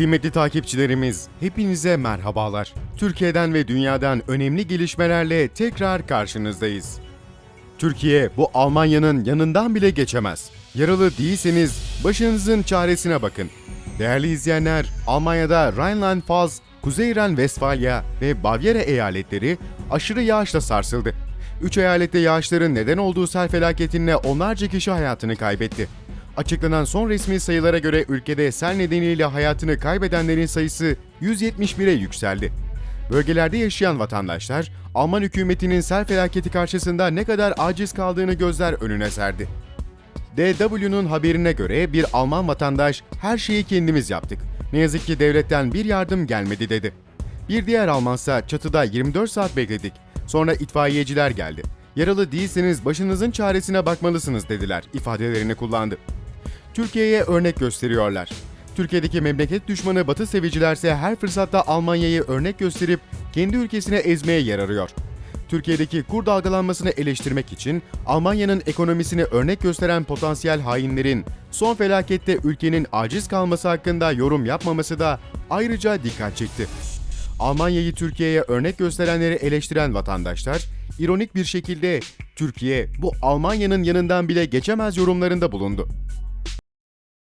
Kıymetli takipçilerimiz, hepinize merhabalar. Türkiye'den ve dünyadan önemli gelişmelerle tekrar karşınızdayız. Türkiye bu Almanya'nın yanından bile geçemez. Yaralı değilseniz başınızın çaresine bakın. Değerli izleyenler, Almanya'da Rheinland-Pfalz, Kuzey Ren-Vestfalya ve Bavyera eyaletleri aşırı yağışla sarsıldı. Üç eyalette yağışların neden olduğu sel felaketinde onlarca kişi hayatını kaybetti. Açıklanan son resmi sayılara göre ülkede sel nedeniyle hayatını kaybedenlerin sayısı 171'e yükseldi. Bölgelerde yaşayan vatandaşlar, Alman hükümetinin sel felaketi karşısında ne kadar aciz kaldığını gözler önüne serdi. DW'nun haberine göre bir Alman vatandaş her şeyi kendimiz yaptık. Ne yazık ki devletten bir yardım gelmedi dedi. Bir diğer Almansa çatıda 24 saat bekledik. Sonra itfaiyeciler geldi. Yaralı değilseniz başınızın çaresine bakmalısınız dediler ifadelerini kullandı. Türkiye'ye örnek gösteriyorlar. Türkiye'deki memleket düşmanı Batı sevicilerse her fırsatta Almanya'yı örnek gösterip kendi ülkesine ezmeye yer arıyor. Türkiye'deki kur dalgalanmasını eleştirmek için Almanya'nın ekonomisini örnek gösteren potansiyel hainlerin son felakette ülkenin aciz kalması hakkında yorum yapmaması da ayrıca dikkat çekti. Almanya'yı Türkiye'ye örnek gösterenleri eleştiren vatandaşlar, ironik bir şekilde Türkiye bu Almanya'nın yanından bile geçemez yorumlarında bulundu.